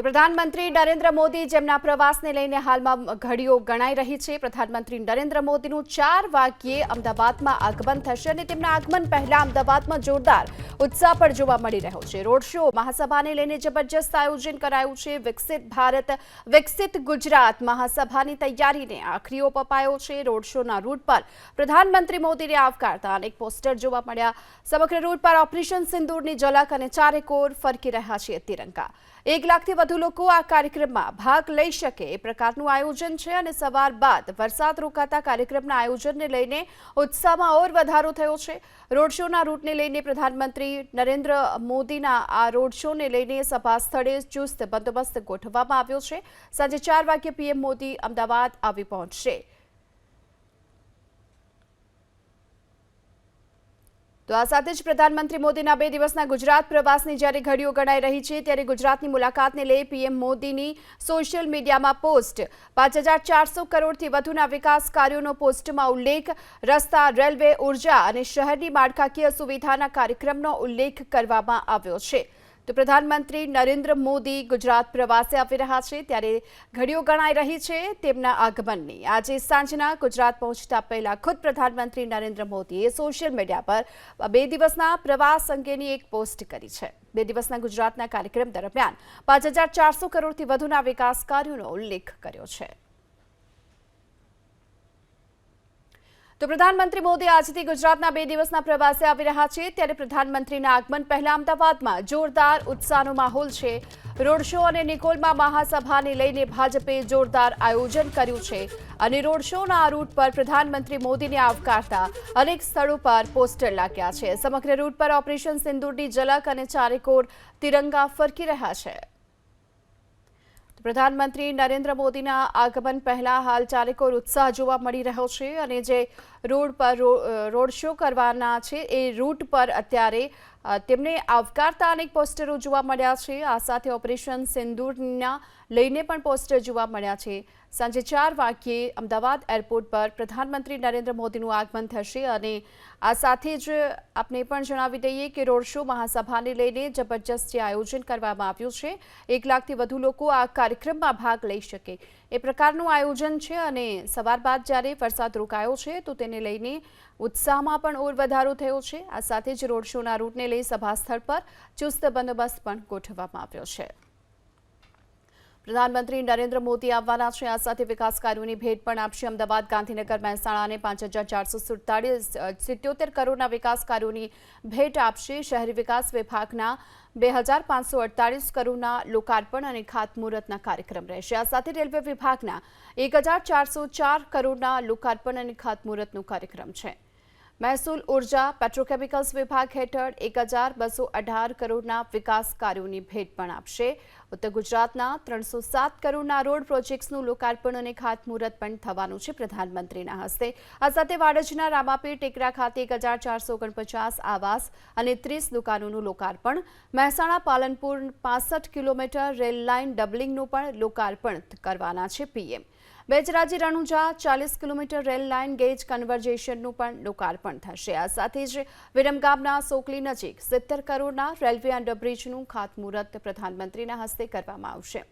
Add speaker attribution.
Speaker 1: તો પ્રધાનમંત્રી નરેન્દ્ર મોદી જેમના પ્રવાસને લઈને હાલમાં ઘડીઓ ગણાઈ રહી છે. પ્રધાનમંત્રી નરેન્દ્ર મોદીનું ચાર વાગ્યે અમદાવાદમાં આગમન થશે અને તેમના આગમન પહેલા અમદાવાદમાં જોરદાર ઉત્સાહ પણ જોવા મળી રહ્યો છે. રોડ શો મહાસભાને લઈને જબરજસ્ત આયોજન કરાયું છે. વિકસિત ભારત, વિકસિત ગુજરાત મહાસભાની તૈયારીને આખરી ઓપ અપાયો છે. રોડ શોના રૂટ પર પ્રધાનમંત્રી મોદીને આવકારતા અનેક પોસ્ટર જોવા મળ્યા. સમગ્ર રૂટ પર ઓપરેશન સિંદૂરની ઝલક અને ચારેકોર ફરકી રહ્યા છે તિરંગા. એક લાખથી વધુ લોકો આ કાર્યક્રમમાં ભાગ લઈ શકે એ પ્રકારનું આયોજન છે અને સવાર બાદ વરસાદ રોકાતા કાર્યક્રમના આયોજનને લઈને ઉત્સાહમાં ઓર વધારો થયો છે. રોડ શોના રૂટને લઈને પ્રધાનમંત્રી નરેન્દ્ર મોદીના આ રોડ શોને લઈને સભા સ્થળે ચુસ્ત બંદોબસ્ત ગોઠવવામાં આવ્યો છે. સાંજે ચાર વાગ્યે પીએમ મોદી અમદાવાદ આવી પહોંચશે. તો આ સાથે જ પ્રધાનમંત્રી મોદીના બે દિવસના ગુજરાત પ્રવાસની જ્યારે ઘડીઓ ગણાઈ રહી છે, ત્યારે ગુજરાતની મુલાકાતને લઈ પીએમ મોદીની સોશિયલ મીડિયામાં પોસ્ટ. પાંચ હજાર ચારસો કરોડથી વધુના વિકાસ કાર્યોનો પોસ્ટમાં ઉલ્લેખ, રસ્તા, રેલવે, ઊર્જા અને શહેરની માળખાકીય સુવિધાના કાર્યક્રમનો ઉલ્લેખ કરવામાં આવ્યો છે. તો પ્રધાનમંત્રી નરેન્દ્ર મોદી ગુજરાત પ્રવાસે આવી રહ્યા છે. ત્યારે ઘડીઓ ગણાઈ રહી છે તેમના આગમનની. આજે સાંજના ગુજરાત પહોંચતા પહેલા ખુદ પ્રધાનમંત્રી નરેન્દ્ર મોદીએ સોશિયલ મીડિયા પર બે દિવસના પ્રવાસ અંગેની એક પોસ્ટ કરી છે. બે દિવસના ગુજરાતના કાર્યક્રમ દરમિયાન પાંચ કરોડથી વધુના વિકાસ કાર્યોનો ઉલ્લેખ કર્યો છે. તો પ્રધાનમંત્રી મોદી આજથી ગુજરાતના બે દિવસના પ્રવાસે આવી રહ્યા છે. ત્યારે પ્રધાનમંત્રીના આગમન પહેલા અમદાવાદમાં જોરદાર ઉત્સાહનો માહોલ છે. રોડ શો અને નિકોલમાં મહાસભાને લઈને ભાજપે જોરદાર આયોજન કર્યું છે અને રોડ શોના આ રૂટ પર પ્રધાનમંત્રી મોદીને આવકારતા અનેક સ્થળો પર પોસ્ટર લાગ્યા છે. સમગ્ર રૂટ પર ઓપરેશન સિંદૂરની ઝલક અને ચારેકોર તિરંગા ફરકી રહ્યા છે. પ્રધાનમંત્રી નરેન્દ્ર મોદીના આગમન પહેલા હાલ ચારેકોર ઉત્સાહ જોવા મળી રહ્યો છે અને જે રોડ પર રોડ શો કરવાના છે, એ રૂટ પર અત્યારે તેમને આવકારતા અનેક પોસ્ટરો જોવા મળ્યા છે. આ સાથે ઓપરેશન સિંદૂરના લઈને પણ પોસ્ટર જોવા મળ્યા છે. સાંજે ચાર વાગ્યે અમદાવાદ એરપોર્ટ પર પ્રધાનમંત્રી નરેન્દ્ર મોદીનું આગમન થશે અને આ સાથે જ આપને પણ જણાવી દઈએ કે રોડ શો મહાસભાને લઈને જબરજસ્ત જે આયોજન કરવામાં આવ્યું છે. એક લાખથી વધુ લોકો આ કાર્યક્રમમાં ભાગ લઈ શકે. એ પ્રકારનું આયોજન છે અને સવાર બાદ જ્યારે વરસાદ રોકાયો છે, તો તેને લઈને ઉત્સાહમાં પણ ઓર વધારો થયો છે. આ સાથે જ રોડ શોના રૂટને લઈ સભાસ્થળ પર ચુસ્ત બંદોબસ્ત પણ ગોઠવવામાં આવ્યો છે. પ્રધાનમંત્રી નરેન્દ્ર મોદી આવવાના છે. આ સાથે વિકાસ કાર્યોની ભેટ પણ આપશે. અમદાવાદ, ગાંધીનગર મહેસાણાને પાંચ હજાર ચારસો સુડતાળીસ સિત્યોતેર કરોડના વિકાસ કાર્યોની ભેટ આપશે. શહેરી વિકાસ વિભાગના બે હજાર પાંચસો અડતાળીસ કરોડના લોકાર્પણ અને ખાતમુહૂર્તના કાર્યક્રમ રહેશે. આ સાથે રેલવે વિભાગના એક હજાર ચારસો ચાર કરોડના લોકાર્પણ અને ખાતમુહૂર્તનો કાર્યક્રમ છે. મહેસૂલ ઊર્જા પેટ્રોકેમિકલ્સ વિભાગ હેઠળ એક હજાર બસો અઢાર કરોડના વિકાસ કાર્યોની ભેટ પણ આપશે. ઉત્તર ગુજરાતના ત્રણસો સાત કરોડના રોડ પ્રોજેક્ટ્સનું લોકાર્પણ અને ખાતમુહૂર્ત પણ થવાનું છે પ્રધાનમંત્રીના હસ્તે. આ સાથે વાડજના રામાપીર ટેકરા ખાતે એક હજાર ચારસો ઓગણપચાસ આવાસ અને ત્રીસ દુકાનોનું લોકાર્પણ. મહેસાણા પાલનપુર પાસઠ કિલોમીટર રેલ લાઇન ડબલિંગનું પણ લોકાર્પણ કરવાના છે પીએમ. બેચરાજી રણુજા ચાલીસ કિલોમીટર રેલ લાઇન ગેજ કન્વર્જેશનનું પણ લોકાર્પણ થશે. આ સાથે જ વિરમગામના સોકલી નજીક સિત્તેર કરોડના રેલવે અંડરબ્રિજનું ખાતમુહૂર્ત પ્રધાનમંત્રીના હસ્તે કરવામાં આવશે.